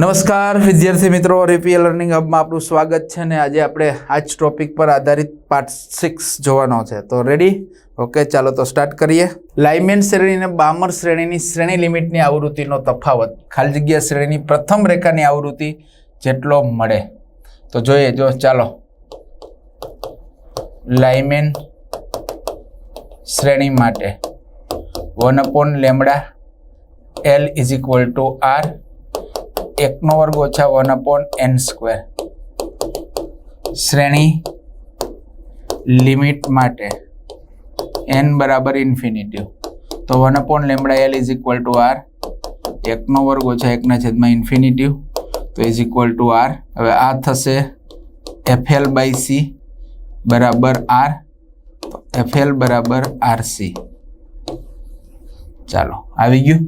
નમસ્કાર, વિદ્યાર્થી મિત્રો રીપીએલ લર્નિંગ હબમાં આપણું સ્વાગત છે ને આજે આપણે આ જ ટોપિક પર આધારિત પાર્ટ સિક્સ જોવાનો છે. તો રેડી ઓકે ચાલો તો સ્ટાર્ટ કરીએ. લાઇમેન શ્રેણી અને બામર શ્રેણીની શ્રેણી લિમિટની આવૃત્તિનો તફાવત. ખાલી જગ્યા શ્રેણીની પ્રથમ રેખાની આવૃત્તિ જેટલો મળે. તો જોઈએ, જો, ચાલો. લાઇમેન શ્રેણી માટે one upon lambda L is equal to R એકનો વર્ગ ઓછા વન અપોન એન સ્ક્વેર. શ્રેણી લિમિટ માટે એન બરાબર ઇન્ફિનિટિવ તો one upon lambda L is equal to R. એકનો વર્ગ ઓછા એકના છેદમાં ઇન્ફિનિટિવ તો ઇઝ ઇક્વલ ટુ આર. હવે આ થશે એફ એલ બાય સી બરાબર આર. એફ એલ બરાબર આર સી. ચાલો, આવી ગયું?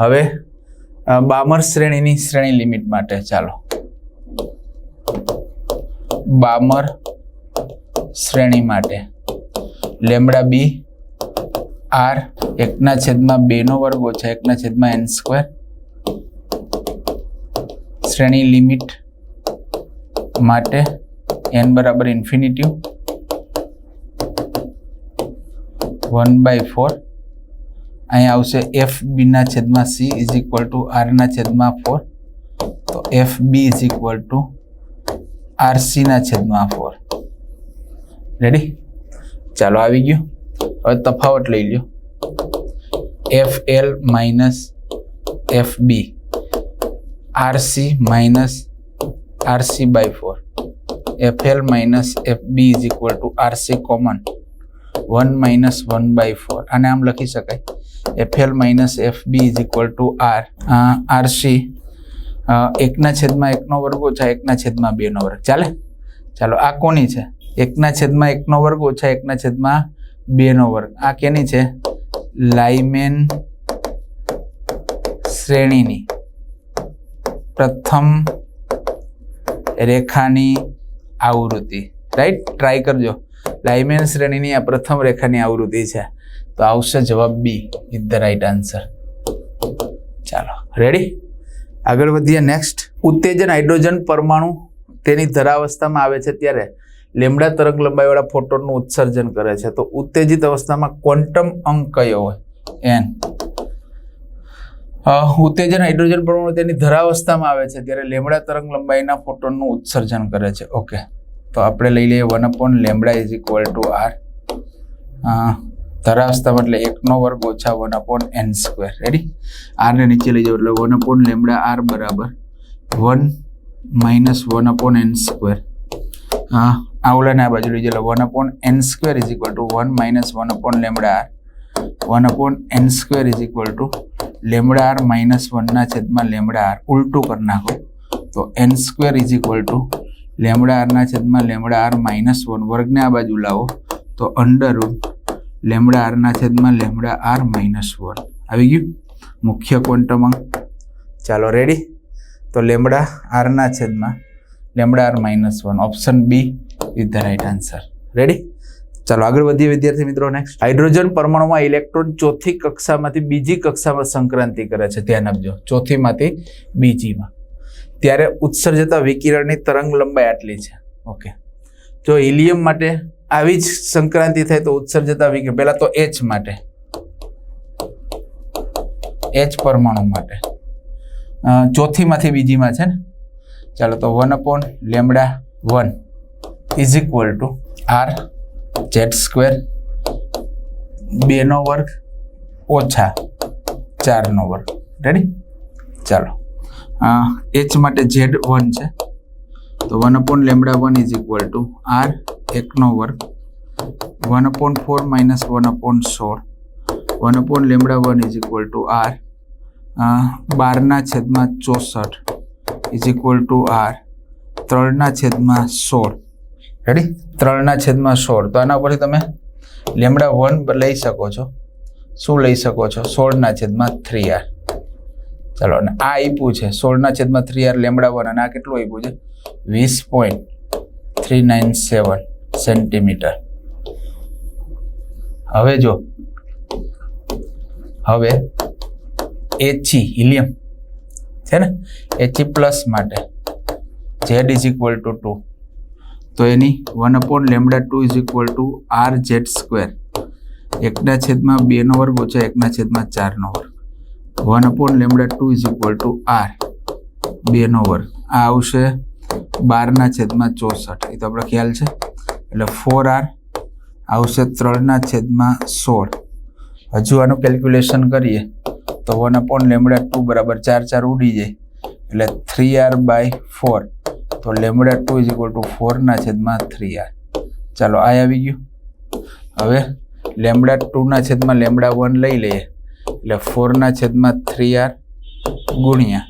હવે બામર શ્રેણીની શ્રેણી લિમિટ માટે ચાલો. બામર શ્રેણી માટે લેમડા બી આર એકના છેદમાં બેનો વર્ગ ઓછા એકના છેદમાં એન સ્ક્વેર શ્રેણી લિમિટ માટે એન બરાબર ઇન્ફિનિટિવ વન બાય ફોર અહીંયા આવશે એફ બીના છેદમાં સી ઇઝ ઇક્વલ ટુ આરના છેદમાં ફોર તો F B is equal to R સીના છેદમાં ફોર રેડી ચાલો આવી ગયું. હવે તફાવત લઈ લ્યો. F L minus F B R C minus R C by four F L minus F B is equal to R C common one minus one by four આને આમ લખી શકાય. F L minus F B is equal to R RC એકના છેદમાં એકનો વર્ગ ઓછા એકના છેદમાં બેનો વર્ગ. ચાલે? ચાલો, આ કોની છે? એકના છેદમાં એકનો વર્ગ ઓછા એકના છેદમાં બેનો વર્ગ. આ કેની છે? લાઇમેન શ્રેણીની. પ્રથમ રેખાની આવૃત્તિ. રાઈટ ટ્રાય કરજો. લાઇમેન શ્રેણીની આ પ્રથમ રેખાની આવૃત્તિ છે. તો આવશે જવાબ B is the right answer ચાલો રેડી આગળ વધીએ. નેક્સ્ટ ઉત્તેજન હાઇડ્રોજન પરમાણુ તેની ધરાવસ્થામાં આવે છે ત્યારે લેમડા તરંગ લંબાઈવાળા ફોટોનનું ઉત્સર્જન કરે છે. તો ઉત્તેજિત અવસ્થામાં ક્વોન્ટમ અંક કયો હોય? એન ઉત્તેજન હાઇડ્રોજન પરમાણુ તેની ધરાવસ્થામાં આવે છે ત્યારે લેમડા તરંગ લંબાઈના ફોટોનનું ઉત્સર્જન કરે છે. ઓકે તો આપણે લઈ લઈએ one upon lambda is equal to R ધરાવસ્તમ એટલે એકનો વર્ગ ઓછા one upon N square ready આરને નીચે લઈ જાઓ એટલે વન અપોન લેમડા આર બરાબર one minus one upon N square હા આ ઓલાને આ બાજુ લઈ જાઓ one upon N square is equal to one minus one upon lambda R one upon N square is equal to lambda R minus વનના છેદમાં lambda R ઉલટું કરી નાખો. તો N square is equal to lambda આરના છેદમાં lambda R minus one વર્ગને આ બાજુ લાવો તો અંડર લેમડા આરના છેદમાં લેમડા આર માઇનસ વન આવી ગયું? મુખ્ય ક્વોન્ટમ ચાલો રેડી તો લેમડા આરના છેદમાં lambda R minus one option B is the right answer ready ચાલો આગળ વધીએ વિદ્યાર્થી મિત્રો નેક્સ્ટ હાઇડ્રોજન પરમાણુમાં ઇલેક્ટ્રોન ચોથી કક્ષામાંથી બીજી કક્ષામાં સંક્રાંતિ કરે છે. ધ્યાન આપજો. ચોથીમાંથી બીજીમાં. ત્યારે ઉત્સર્જતા વિકિરણની તરંગ લંબાઈ આટલી છે. ઓકે જો હિલિયમ માટે આવી જ સંક્રાંતિ થાય તો ઉત્સર્જતા વિકિરણ. પહેલા તો એચ માટે. એચ પરમાણુ માટે. ચોથીમાંથી બીજીમાં છે ને? ચાલો તો one upon lambda one is equal to R Z square બેનો વર્ગ ઓછા ચારનો વર્ગ. રેડી ચાલો. એચ માટે ઝેડ વન છે. તો one upon lambda one is equal to R એકનો વર્ગ. One upon four minus one upon સોળ. One upon lambda one is equal to R બારના છેદમાં ચોસઠ ઇઝ ઇક્વલ ટુ આર ત્રણના છેદમાં સોળ. રેડી ત્રણના છેદમાં સોળ. તો આના પરથી તમે લેમડા વન લઈ શકો છો. શું લઈ શકો છો? સોળના છેદમાં થ્રી આર ચાલો, અને આ આપ્યું છે સોળના છેદમાં થ્રી આર લેમડા વન, અને આ કેટલું આપ્યું છે? વીસ point three nine seven centimetre હવે જો, હવે એચી હિલિયમ છે ને? એચી પ્લસ માટે Z is equal to two તો એની one upon lambda two is equal to R Z square એકના છેદમાં બેનો વર્ગ ઓછા એકના છેદમાં ચારનો વર્ગ. One upon lambda two is equal to R. બેનો વર્ગ. આ આવશે બારના છેદમાં ચોસઠ. એ તો આપણે ખ્યાલ છે. એટલે ફોર આર આવશે ત્રણના છેદમાં સોળ. હજુ આનું કેલ્ક્યુલેશન કરીએ તો વન અપોન લેમડા ટુ બરાબર ચાર ચાર ઉડી જાય. એટલે થ્રી આર બાય ફોર. તો lambda two is equal to ફોરના છેદમાં થ્રી આર. ચાલો આ આવી ગયું. હવે લેમડા ટુના છેદમાં લેમડા વન લઈ લઈએ. એટલે ફોરના છેદમાં થ્રી આર ગુણ્યા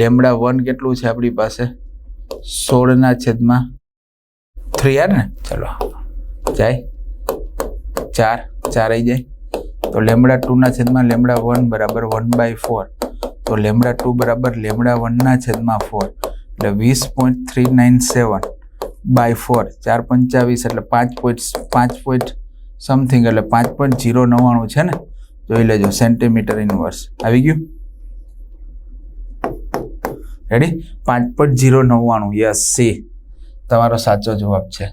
લેમડા વન કેટલું છે આપણી પાસે? સોળના છેદમાં થ્રી આર ને? ચલો, જાય. ચાર ચાર આવી જાય. તો લેમડા ટુના છેદમાં લેમડા વન બરાબર વન બાય ફોર તો લેમડા ટુ બરાબર લેમડા વનના છેદમાં ફોર એટલે વીસ point three nine seven by four ચાર પંચાવીસ એટલે પાંચ પોઈન્ટ પાંચ પોઈન્ટ સમથિંગ એટલે પાંચ પોઈન્ટ જીરો નવ્વાણું છે ને? જોઈ લેજો સેન્ટીમીટર ઇનવર્સ આવી ગયું? રેડી પાંચ પોઈન્ટ જીરો નવ્વાણું. યસ સી તમારો સાચો જવાબ છે.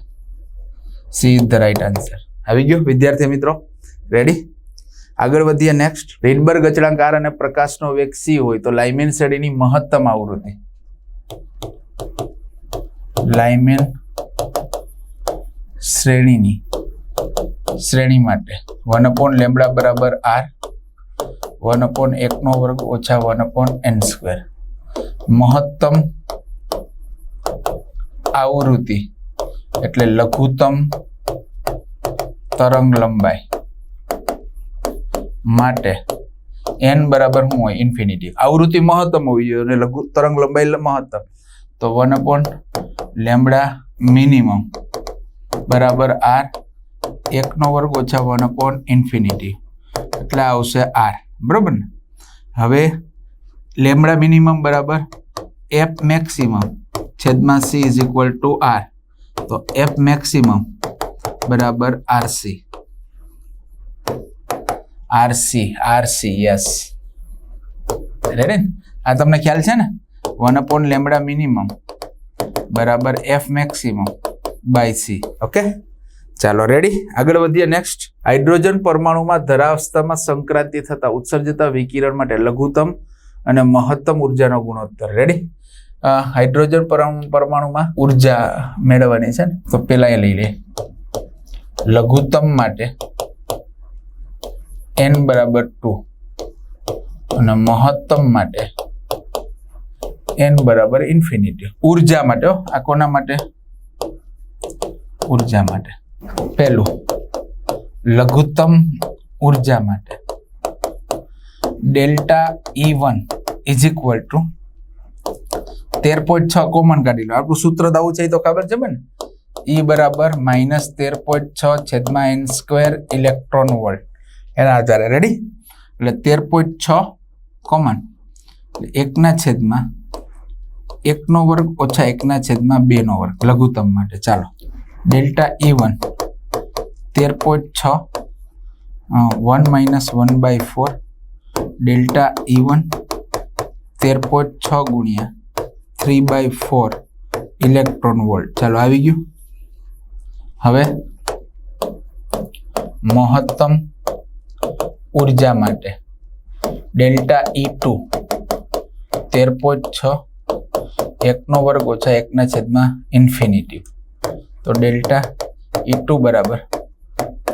C is the right answer આવી ગયો, વિદ્યાર્થી મિત્રો? રેડી આગળ વધીએ નેક્સ્ટ રીડબર્ગ અચળાંક અને પ્રકાશનો વેગ સી હોય તો લાઇમેન શ્રેણીની મહત્તમ આવૃત્તિ. લાઇમેન શ્રેણીની શ્રેણી માટે. વન અપોન લેમડા બરાબર આર. વન અપોન એકનો વર્ગ ઓછા વન અપોન એન સ્ક્વેર. મહત્તમ આવૃત્તિ એટલે લઘુત્તમ તરંગ લંબાઈ માટે એન બરાબર શું હોય? ઇન્ફિનિટી. આવૃત્તિ મહત્તમ હોવી જોઈએ અને લઘુ તરંગ લંબાઈ મહત્તમ. તો વન અપોન લેમડા મિનિમમ બરાબર આર. એકનો વર્ગ ઓછા વન અપોન ઇન્ફિનિટી. એટલે આવશે આર. બરાબર ને? હવે લેમડા મિનિમમ બરાબર એફ મેક્સિમમ છેદમાં C is equal to R. તો એફ મેક્સિમમ બરાબર આરસી આરસી આરસી યસ. રે ને આ તમને ખ્યાલ છે ને? વન અપોન લેમડા મિનિમમ બરાબર F maximum by C. Okay ચાલો રેડી આગળ વધીએ નેક્સ્ટ હાઇડ્રોજન પરમાણુમાં ધરાવસ્થામાં સંક્રાંતિ થતા ઉત્સર્જતા વિકિરણ માટે લઘુત્તમ અને મહત્તમ ઉર્જાનો ગુણોત્તર. રેડી હાઇડ્રોજન પરમાણુ પરમાણુમાં ઊર્જા મેળવવાની છે ને, તો પેલા એ લઈ લે લઘુત્તમ માટે એન બરાબર ટુ અને મહત્તમ માટે એન બરાબર ઇન્ફિનિટી ઊર્જા માટે આ કોના માટે? ઊર્જા માટે. પહેલું, લઘુત્તમ ઊર્જા માટે. Delta E one is equal to તેર પોઈન્ટ છ કોમન કાઢી લો. આપણું સૂત્ર તો છે તો ખબર છે ને ઈ બરાબર માઇનસ તેર પોઈન્ટ છ છેદમાં એન સ્ક્વેર ઇલેક્ટ્રોન વોલ્ટ એના આધારે રેડી એટલે તેર પોઈન્ટ છ કોમન એકના છેદમાં એકનો વર્ગ ઓછા એકના છેદમાં બેનો વર્ગ, લઘુત્તમ માટે. ચાલો. Delta E one. તેર પોઈન્ટ છ one minus one by four, delta A one, તેર પોઈન્ટ છ ગુણ્યા three by four electron volt. ચાલો આવી ગયું. હવે મહત્તમ ઊર્જા માટે ડેલ્ટા ઈ ટુ તેર પોઈન્ટ છ એકનો વર્ગ ઓછા એકના છેદમાં ઇન્ફિનિટી. તો ડેલ્ટા ઈ ટુ બરાબર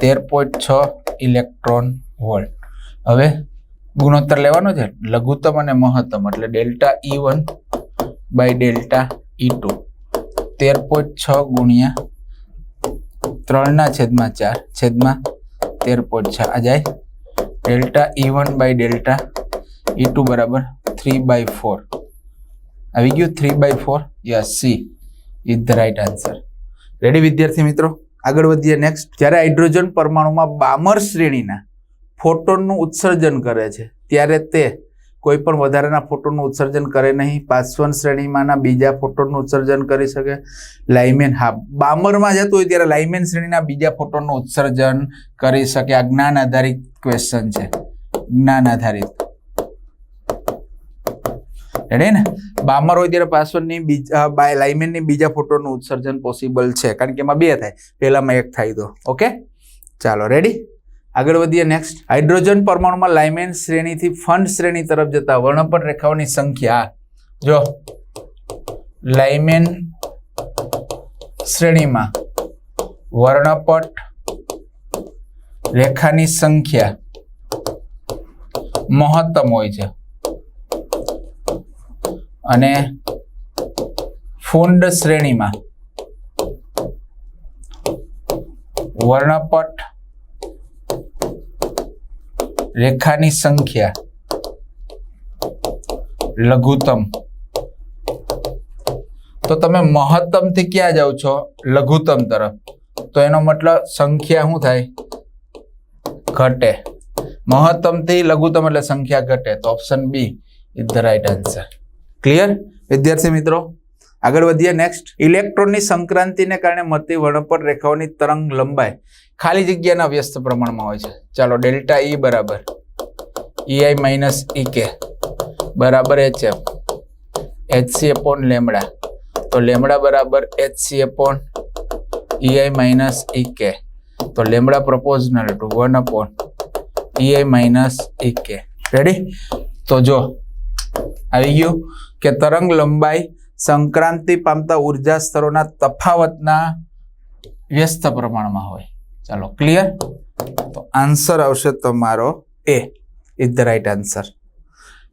તેર પોઈન્ટ છ ઇલેક્ટ્રોન વોલ્ટ. હવે ગુણોત્તર લેવાનો છે. લઘુત્તમ અને મહત્તમ એટલે delta E one by delta E two તેર પોઈન્ટ છ ગુણ્યા ત્રણના છેદમાં ચાર છેદમાં તેર પોઈન્ટ છ. આ જાય delta E one by delta E two બરાબર થ્રી બાય ફોર આવી ગયું three by four yes C is the right answer ready વિદ્યાર્થી મિત્રો? આગળ વધીએ નેક્સ્ટ જ્યારે હાઇડ્રોજન પરમાણુમાં બામર શ્રેણીના ફોટોનનું ઉત્સર્જન કરે છે, ત્યારે તે કોઈ પણ વધારાના ફોટોનનું ઉત્સર્જન કરે નહીં. પાસવન શ્રેણીમાંના બીજા ફોટોનનું ઉત્સર્જન કરી શકે. લાઇમેન હા, બામરમાં જતું હોય ત્યારે લાઇમેન શ્રેણીના બીજા ફોટોનનું ઉત્સર્જન કરી શકે. આ જ્ઞાન આધારિત ક્વેશ્ચન છે. જ્ઞાન આધારિત. રેડી ને? બામર હોય ત્યારે પાસવર્ડની બીજા બાય લાઇમેનની બીજા ફોટોનું ઉત્સર્જન પોસિબલ છે. કારણ કે એમાં બે થાય. પહેલામાં એક થાય તો. ઓકે ચાલો રેડી આગળ વધીએ નેક્સ્ટ હાઇડ્રોજન પરમાણુમાં લાઇમેન શ્રેણીથી ફંડ શ્રેણી તરફ જતા વર્ણપટ રેખાઓની સંખ્યા. જો, લાઇમેન શ્રેણીમાં વર્ણપટ રેખાની સંખ્યા મહત્તમ હોય છે. અને ફુંડ શ્રેણીમાં વર્ણપટ રેખાની સંખ્યા લઘુત્તમ. તો તમે મહત્તમથી ક્યાં જાઓ છો? લઘુત્તમ તરફ. તો એનો મતલબ સંખ્યા શું થાય? ઘટે. મહત્તમથી લઘુત્તમ એટલે સંખ્યા ઘટે. તો option B is the right answer clear વિદ્યાર્થી મિત્રો, આગળ વધીએ નેક્સ્ટ ઇલેક્ટ્રોનની સંક્રાંતિને કારણે મળતી વર્ણપટ રેખાઓની તરંગ લંબાઈ ખાલી જગ્યાના વ્યસ્ત પ્રમાણમાં હોય છે. ચાલો, ડેલ્ટા ઈ બરાબર. ઈઆઈ માઇનસ ઈ કે બરાબર H F HC upon lambda. તો લેમડા બરાબર HC upon EI minus E K તો lambda proportional to one upon EI minus E K ready તો જો આવી ગયું કે તરંગ લંબાઈ સંક્રાંતિ પામતા ઊર્જા સ્તરોના તફાવતના વ્યસ્ત પ્રમાણમાં હોય. ચાલો ક્લિયર તો આન્સર આવશે તમારો A is the right answer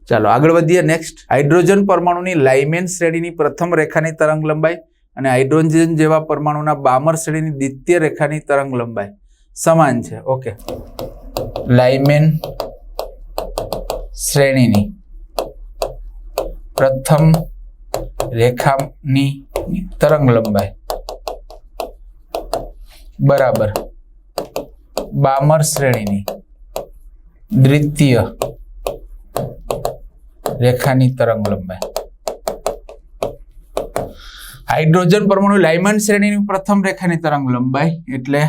ચાલો, આગળ વધીએ નેક્સ્ટ હાઇડ્રોજન પરમાણુની લાઇમેન શ્રેણીની પ્રથમ રેખાની તરંગ લંબાઈ અને હાઇડ્રોજન જેવા પરમાણુના બામર શ્રેણીની દ્વિતીય રેખાની તરંગ લંબાઈ. સમાન છે ઓકે લાઇમેન શ્રેણીની. પ્રથમ રેખાની તરંગ લંબાઈ. બરાબર. બામર શ્રેણીની દ્વિતીય રેખાની તરંગ લંબાઈ. હાઇડ્રોજન પરમાણુ લાઇમન શ્રેણીની પ્રથમ રેખાની તરંગ લંબાઈ એટલે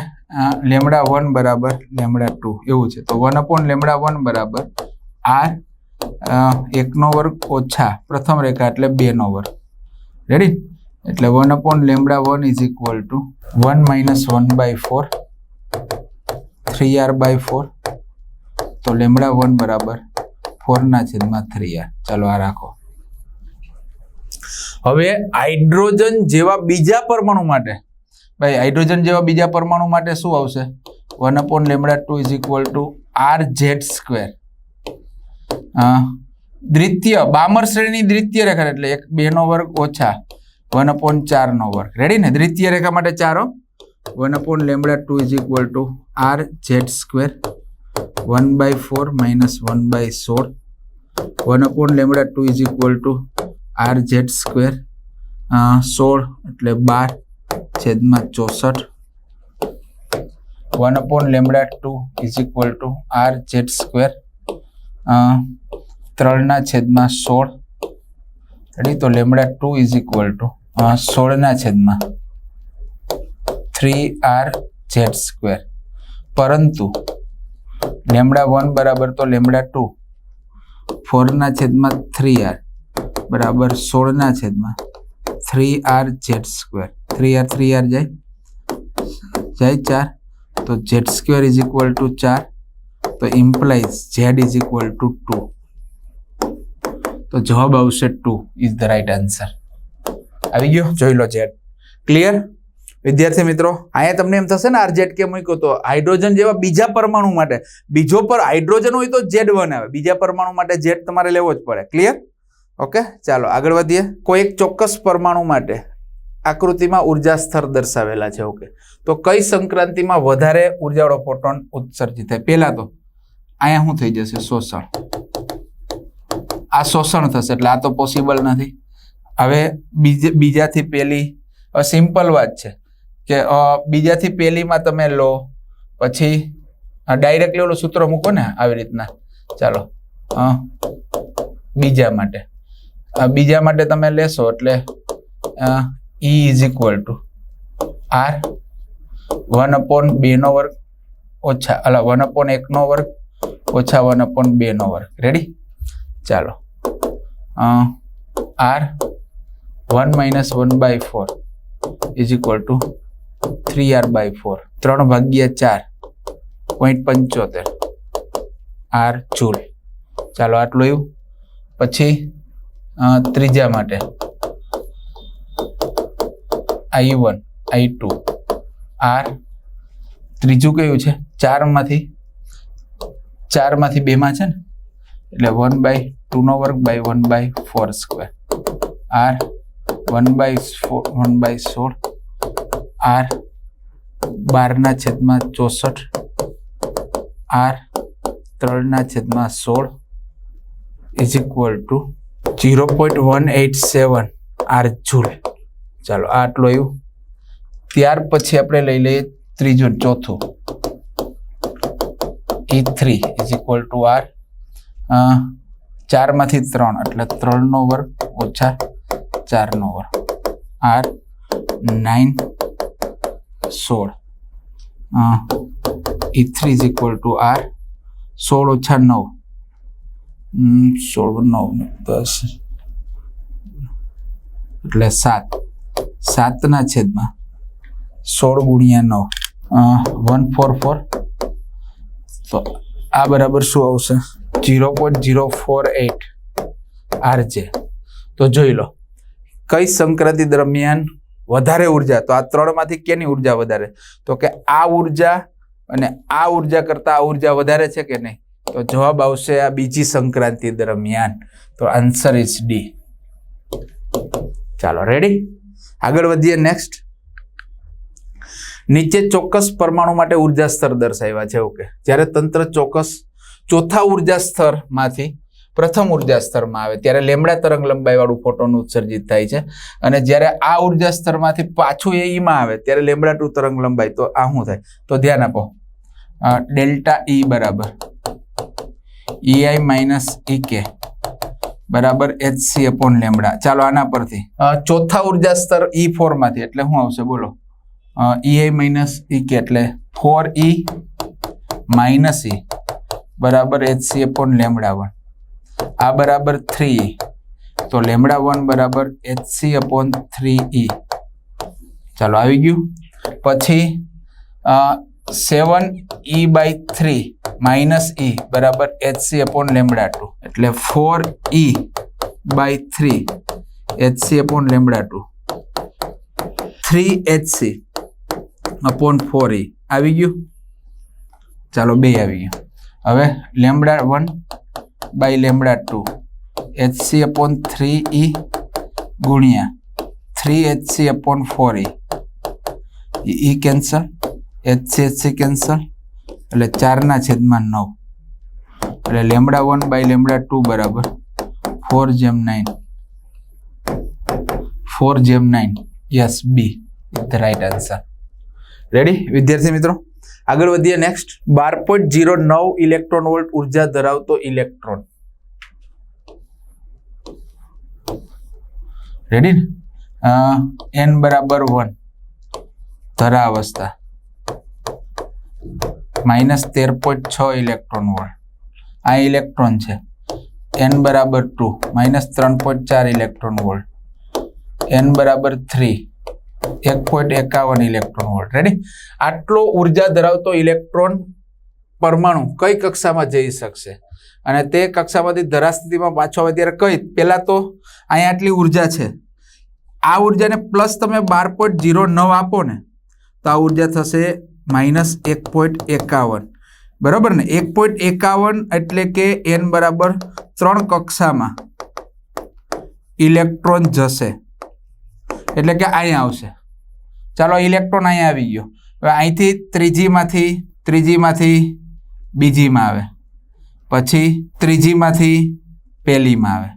લેમડા વન બરાબર લેમડા ટુ. એવું છે. તો વન અપોન લેમડા વન બરાબર આર એકનો વર્ગ ઓછા પ્રથમ રેખા એટલે બે નો વર્ગ. રેડી એટલે one upon lambda one is equal to one minus one by four three R by four તો લેમડા વન બરાબર ફોરના છેદમાં થ્રી આર ચાલો આ રાખો. હવે હાઇડ્રોજન જેવા બીજા પરમાણુ માટે, ભાઈ હાઇડ્રોજન જેવા બીજા પરમાણુ માટે શું આવશે? One upon lambda two is equal to R Z square દ્વિતીય, બામર શ્રેણીની દ્વિતીય રેખા એટલે એક બે નો વર્ગ ઓછા વન અપોન ચાર નો વર્ગ. રેડી ને? દ્વિતીય રેખા માટે ચારો. One upon lambda two is equal to R Z square one by four minus one by સોળ. One upon lambda two is equal to R Z square સોળ એટલે બાર છેદમાં ચોસઠ. One upon lambda two is equal to R Z square ત્રણના છેદમાં સોળ. Ready તો lambda two is equal to સોળના છેદમાં થ્રી આર ઝેડ સ્ક્વેર. પરંતુ લેમડા વન બરાબર તો લેમડા ટુ. ફોરના છેદમાં થ્રી આર બરાબર સોળના છેદમાં three R Z square. Three R three R જાય? જાય ચાર. તો Z square is equal to ચાર. તો implies Z is equal to two તો જવાબ આવશે two is the right answer આવી ગયો? જોઈ લો ઝેડ ક્લિયર વિદ્યાર્થી મિત્રો, અહીંયા તમને એમ થશે ને આર ઝેડ કે મૂક્યો તો હાઇડ્રોજન જેવા બીજા પરમાણુ માટે, બીજો પર હાઇડ્રોજન હોય તો ઝેડ વન આવે બીજા પરમાણુ માટે ઝેડ તમારે લેવો જ પડે. ક્લિયર ઓકે ચાલો, આગળ વધીએ. કોઈ એક ચોક્કસ પરમાણુ માટે આકૃતિમાં ઊર્જા સ્તર દર્શાવેલા છે ઓકે તો કઈ સંક્રાંતિમાં વધારે ઉર્જાવાળો ફોટોન ઉત્સર્જિત થાય? પહેલાં તો અહીંયા શું થઈ જશે? શોષણ. આ શોષણ થશે એટલે આ તો પોસિબલ નથી. હવે બીજે, બીજાથી પહેલી સિમ્પલ વાત છે કે બીજાથી પહેલીમાં તમે લો, પછી ડાયરેક્ટલી ઓલું સૂત્ર મૂકો ને આવી રીતના. ચાલો બીજા માટે. બીજા માટે તમે લેશો એટલે E is equal to R one upon બેનો વર્ગ ઓછા, અલા વન અપોન એકનો વર્ગ ઓછા વન અપોન બેનો વર્ગ. રેડી ચાલો. R one minus one by four is equal to three R by four. ત્રણ ભાગ્યા ચાર પોઈન્ટ પંચોતેર. R joule. ચાલો આટલું એવું પછી ત્રીજા માટે. I one I two R ત્રીજું કયું છે? ચારમાંથી ચારમાંથી બેમાં છે ને? એટલે વન બાય ટુનો વર્ગ by one by four square R one by four one by સોળ. આર બારના છેદમાં ચોસઠ. આર ત્રણના છેદમાં સોળ. Is equal to zero point one eight seven R joule ચાલો આટલું આવ્યું. ત્યાર પછી આપણે લઈ લઈએ ત્રીજું ચોથું. E three is equal to R ચારમાંથી ત્રણ, એટલે ત્રણનો વર્ગ ઓછા ચારનો વર્ગ. આર નાઇન સોળ. E three is equal to R સોળ ઓછા નવ. સોળ નવ દસ. એટલે સાત. સાતના છેદમાં સોળ ગુણ્યા નવ. વન ફોર ફોર તો આ બરાબર શું આવશે? Zero point zero four eight RJ. તો જોઈ લો, કઈ સંક્રાંતિ દરમિયાન વધારે ઊર્જા, તો આ ત્રણમાંથી કેની ઊર્જા વધારે? તો કે આ ઊર્જા અને આ ઊર્જા કરતા આ ઊર્જા વધારે છે કે નહીં? તો જવાબ આવશે આ બીજી સંક્રાંતિ દરમિયાન. તો આન્સર ઇઝ ડી ચાલો રેડી આગળ વધીએ નેક્સ્ટ નીચે ચોક્કસ પરમાણુ માટે ઊર્જા સ્તર દર્શાવ્યા છે ઓકે જ્યારે તંત્ર ચોક્કસ ચોથા ઊર્જા સ્તરમાંથી પ્રથમ ઊર્જા સ્તરમાં આવે, ત્યારે લેમડા તરંગ લંબાઈવાળું ફોટોન ઉત્સર્જિત થાય છે. અને જ્યારે આ ઊર્જા સ્તરમાંથી પાછું એ ઈમાં આવે, ત્યારે લેમડા ટુ તરંગ લંબાઈ, તો આ શું થાય? તો ધ્યાન આપો. ડેલ્ટા ઈ બરાબર. ઈઆઈ માઇનસ ઈ કે બરાબર એચ સી અપોન લેમડા. ચાલો આના પરથી. ચોથા ઊર્જા સ્તર ઈ ફોરમાંથી એટલે શું આવશે? બોલો. ઈઆઈ માઇનસ ઈ કે એટલે ફોર ઈ માઇનસ ઈ બરાબર H C upon lambda one આ બરાબર થ્રી તો લેમડા વન બરાબર H C upon three E ચાલો આવી ગયું પછી seven E by three minus E બરાબર H C upon lambda two એટલે four E by three H C upon lambda two three H C upon four E આવી ગયું? ચાલો બે આવી ગયું. હવે lambda one by lambda two H C upon three E ગુણ્યા three H C upon four E E cancel H C H C cancel એટલે ચારના છેદમાં નવ. એટલે lambda one by lambda two બરાબર. ફોર જેમ નાઇન ફોર જેમ nine yes B the right answer ready વિદ્યાર્થી મિત્રો, આગળ વધીએ નેક્સ્ટ બાર પોઈન્ટ જીરો નવ ઇલેક્ટ્રોન વોલ્ટ ઊર્જા ધરાવતો ઇલેક્ટ્રોન રેડી ને એન બરાબર વન ધરા અવસ્થા માઇનસ તેર પોઈન્ટ છ ઇલેક્ટ્રોન વોલ્ટ આ ઇલેક્ટ્રોન છે. એન બરાબર ટુ માઇનસ ત્રણ પોઈન્ટ ચાર ઇલેક્ટ્રોન વોલ્ટ એન બરાબર થ્રી એક પોઈન્ટ એકાવન ઇલેક્ટ્રોન વોલ્ટ. રેડી આટલો ઊર્જા ધરાવતો ઇલેક્ટ્રોન પરમાણુ કઈ કક્ષામાં જઈ શકશે? અને તે કક્ષામાંથી ધરાસ્થિતિમાં પાછો આવે ત્યારે કઈ? પહેલાં તો અહીંયા આટલી ઊર્જા છે. આ ઉર્જાને પ્લસ તમે બાર પોઈન્ટ જીરો નવ આપો ને, તો આ ઊર્જા થશે માઇનસ એક પોઈન્ટ એકાવન. બરાબર ને? એક પોઈન્ટ એકાવન એટલે કે એન બરાબર ત્રણ કક્ષામાં ઇલેક્ટ્રોન જશે. એટલે કે અહીંયા આવશે. ચાલો ઇલેક્ટ્રોન અહીંયા આવી ગયો. હવે અહીંથી ત્રીજીમાંથી ત્રીજીમાંથી બીજીમાં આવે. પછી ત્રીજીમાંથી પહેલીમાં આવે.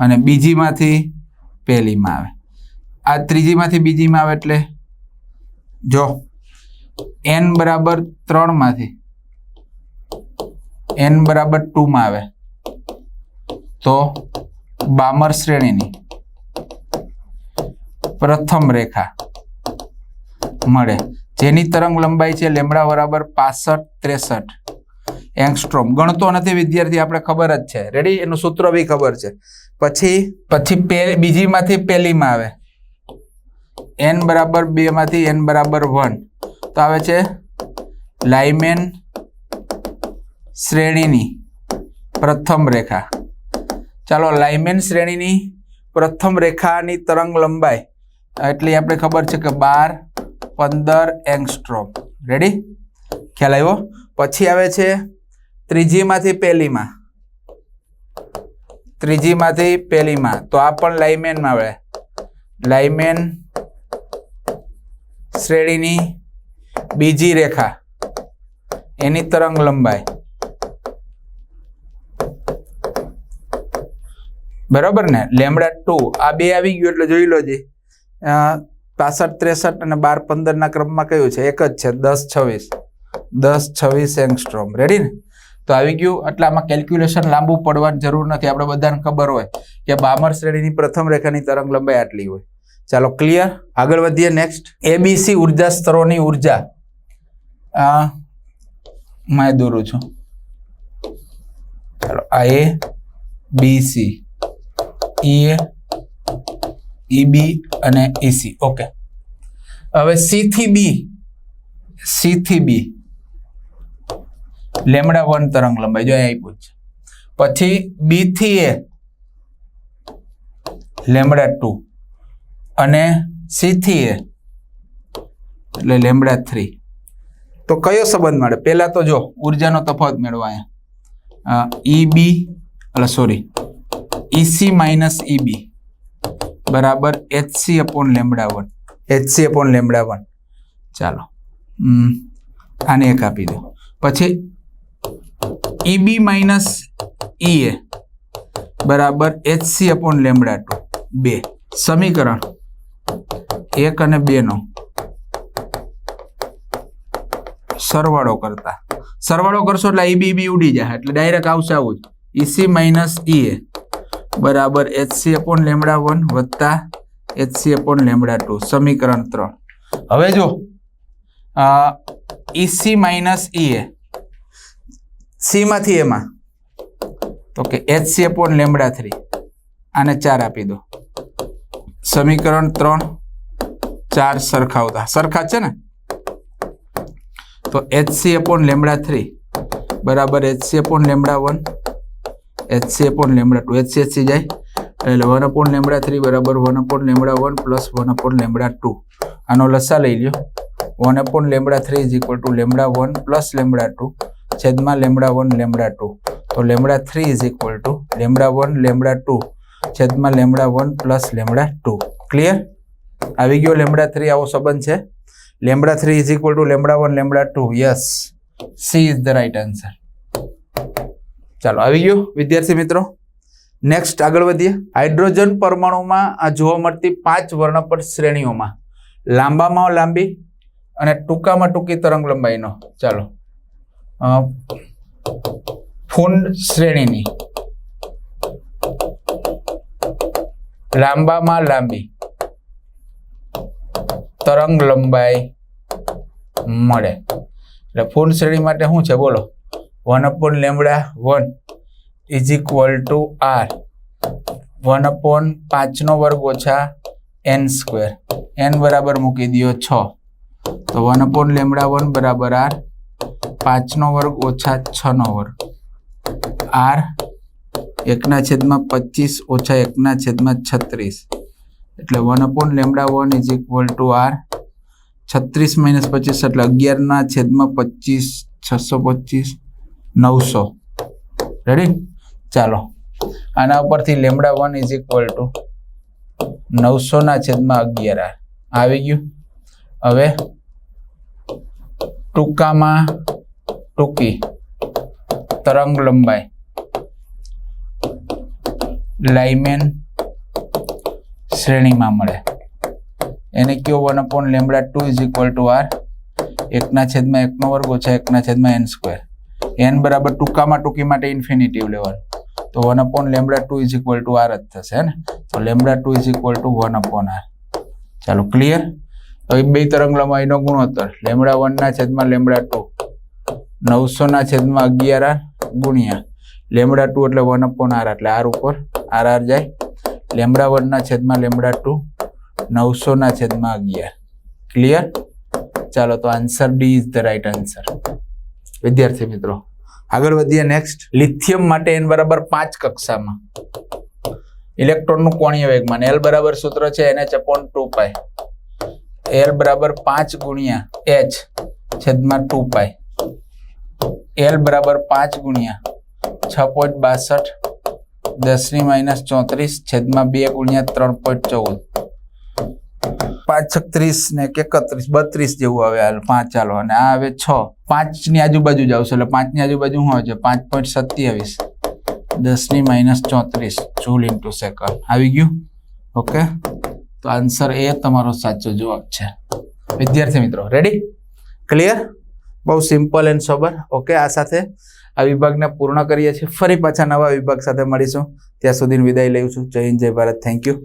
અને બીજીમાંથી પહેલીમાં આવે. આ ત્રીજીમાંથી બીજીમાં આવે એટલે? જો એન બરાબર ત્રણમાંથી એન બરાબર ટુમાં આવે. તો બામર શ્રેણીની. પ્રથમ રેખા. મળે. જેની તરંગ લંબાઈ છે લેમડા બરાબર પાસઠ ત્રેસઠ. એંગસ્ટ્રોમ. ગણતો નથી વિદ્યાર્થી, આપણે ખબર જ છે. રેડી એનું સૂત્ર બી ખબર છે. પછી? પછી બીજીમાંથી પહેલીમાં આવે. એન બરાબર બેમાંથી એન બરાબર વન. તો આવે છે લાઇમેન શ્રેણીની પ્રથમ રેખા. ચાલો, લાઇમેન શ્રેણીની પ્રથમ રેખાની તરંગ લંબાઈ. એટલી આપણે ખબર છે કે બાર, પંદર એંગસ્ટ્રોમ રેડી ખ્યાલ આવ્યો? પછી આવે છે ત્રીજીમાંથી પહેલીમાં. ત્રીજીમાંથી પહેલીમાં. તો આ પણ લાઇમેનમાં આવે. લાઇમેન શ્રેણીની બીજી રેખા. એની તરંગ લંબાઈ. બરાબર ને? Lambda two. આ બે આવી ગયું એટલે જોઈ લો જી. પાસઠ, ત્રેસઠ અને બાર, પંદરના ક્રમમાં કયું છે? એક જ છે, દસ, છવ્વીસ. દસ, છવ્વીસ એંગસ્ટ્રોમ. રેડી ને? તો આવી ગયું. એટલે આમાં કેલ્ક્યુલેશન લાંબુ પડવાની જરૂર નથી. આપણે બધાને ખબર હોય કે બામર શ્રેણીની પ્રથમ રેખાની તરંગ લંબાઈ આટલી હોય. ચાલો ક્લિયર આગળ વધીએ નેક્સ્ટ એબીસી ઊર્જા સ્તરોની ઊર્જા. મેં દોરું છું. ચાલો, આ A B C E EB અને ઈસી ઓકે. હવે સી થી બી, સી થી બી. લેમડા વન તરંગ લંબાઈ. જો અહીં આપ્યું પછી બી થી એ, લેમડા ટુ. અને સી થી એ, એટલે લેમડા થ્રી. તો કયો સંબંધ મળે? પહેલાં તો જો, ઉર્જાનો તફાવત મેળવો અહીંયા. ઈ બી એટલે સોરી. ઈસી માઇનસ ઈબી બરાબર HC upon lambda one HC upon lambda one ચાલો. આને એક આપી દો. પછી ઈબી માઇનસ ઈએ બરાબર એચસી અપોન લેમડા ટુ બે. સમીકરણ. એક અને બેનો સરવાળો કરતા. સરવાળો કરશો એટલે ઈબી બી ઉડી જાય. એટલે ડાયરેક્ટ આવશે આવું જ. ઈસી માઇનસ ઈએ બરાબર એચસી અપોન લેમડા વન વત્તા એચસી અપોન લેમડા ટુ સમીકરણ ત્રણ. હવે જો ઈસી માઇનસ ઈએ સીમાંથી એમાં તો કે એચસી અપોન લેમડા થ્રી આને ચાર આપી દો. સમીકરણ ત્રણ, ચાર સરખાવતા. સરખા છે ને? તો એચસી અપોન લેમડા થ્રી બરાબર HC upon lambda one HC upon lambda two HC HC જાય. એટલે વન અપોન લેમડા થ્રી બરાબર one upon lambda one plus one upon lambda two. આનો લસા લઈ લ્યો. One upon lambda three is equal to lambda one plus lambda two છેદમાં lambda one lambda two. તો lambda three is equal to lambda one lambda two છેદમાં lambda one plus lambda two. Clear આવી ગયો lambda three આવો સંબંધ છે. Lambda three is equal to lambda one, lambda two. Yes C is the right answer ચાલો, આવી ગયું, વિદ્યાર્થી મિત્રો. નેક્સ્ટ આગળ વધીએ. હાઇડ્રોજન પરમાણુમાં આ જોવા મળતી પાંચ વર્ણપટ શ્રેણીઓમાં. લાંબામાં લાંબી અને ટૂંકામાં ટૂંકી તરંગ લંબાઈનો. ચાલો. ફૂંડ શ્રેણીની. લાંબામાં લાંબી તરંગ લંબાઈ મળે. એટલે ફૂંડ શ્રેણી માટે શું છે? બોલો. One upon lambda one is equal to R one upon પાંચનો વર્ગ ઓછા એન સ્ક્વેર એન બરાબર મૂકી દો છ. તો વન અપોન લેમડા વન બરાબર આર પાંચનો વર્ગ ઓછા છનો વર્ગ. આર એકના છેદમાં પચીસ ઓછા એકના છેદમાં છત્રીસ. એટલે one upon lambda one is equal to R છત્રીસ માઇનસ પચીસ એટલે અગિયારના છેદમાં પચીસ, છસો પચીસ. નવસો. રેડી ચાલો. આના ઉપરથી lambda one is equal to નવસોના છેદમાં અગિયાર આર આવી ગયું. હવે ટૂંકામાં ટૂંકી તરંગ લંબાઈ. લાઇમેન શ્રેણીમાં મળે. એને કયો one upon lambda two is equal to R એકના છેદમાં એકનો વર્ગ ઓછા એકના છેદમાં એન સ્ક્વેર એન બરાબર ટૂંકામાં ટૂંકી માટે ઇન્ફિનિટિવ લેવલ તો one upon lambda two is equal to R જ થશે ને? તો lambda two is equal to one upon R ચાલો ક્લિયર હવે બે તરંગ લંબાઈનો ગુણોત્તર લેમડા વનના છેદમાં લેમડા ટુ નવસોના છેદમાં અગિયાર આર ગુણ્યા લેમડા ટુ એટલે વન અપોન આર એટલે આર ઉપર આર આર જાય. લેમડા વનના છેદમાં લેમડા ટુ નવસોના છેદમાં અગિયાર. ક્લિયર ચાલો, તો answer D is the right answer વિદ્યાર્થી મિત્રો આગળ વધીએ નેક્સ્ટ લિથિયમ માટે એન બરાબર પાંચ કક્ષામાં. ઇલેક્ટ્રોનનું કોણીય વેગમાન. એલ બરાબર સૂત્ર છે એને અપોન ટુ પાય એલ બરાબર પાંચ ગુણ્યા એચ છેદમાં ટુ પાય એલ બરાબર પાંચ ગુણ્યા છ પોઈન્ટ બાસઠ દસની માઇનસ ચોત્રીસ છેદમાં બે ગુણ્યા ત્રણ પોઈન્ટ ચૌદ. પાંચ છત્રીસ ને કે એકત્રીસ, બત્રીસ જેવું આવે હાલ, પાંચ ચાલો અને આ આવે છ. પાંચની આજુબાજુ જ આવશે. એટલે પાંચની આજુબાજુ શું હોય છે? પાંચ પોઈન્ટ સત્યાવીસ. દસની માઇનસ ચોત્રીસ. જૂલ ઇન્ટુ સેકન્ડ આવી ગયું? ઓકે તો આન્સર એ તમારો સાચો જવાબ છે. વિદ્યાર્થી મિત્રો રેડી ક્લિયર બહુ સિમ્પલ એન્ડ સોબર ઓકે આ સાથે આ વિભાગને પૂર્ણ કરીએ છીએ. ફરી પાછા નવા વિભાગ સાથે મળીશું. ત્યાં સુધી વિદાય લઉં છું જય હિન્દ, જય ભારત. Thank you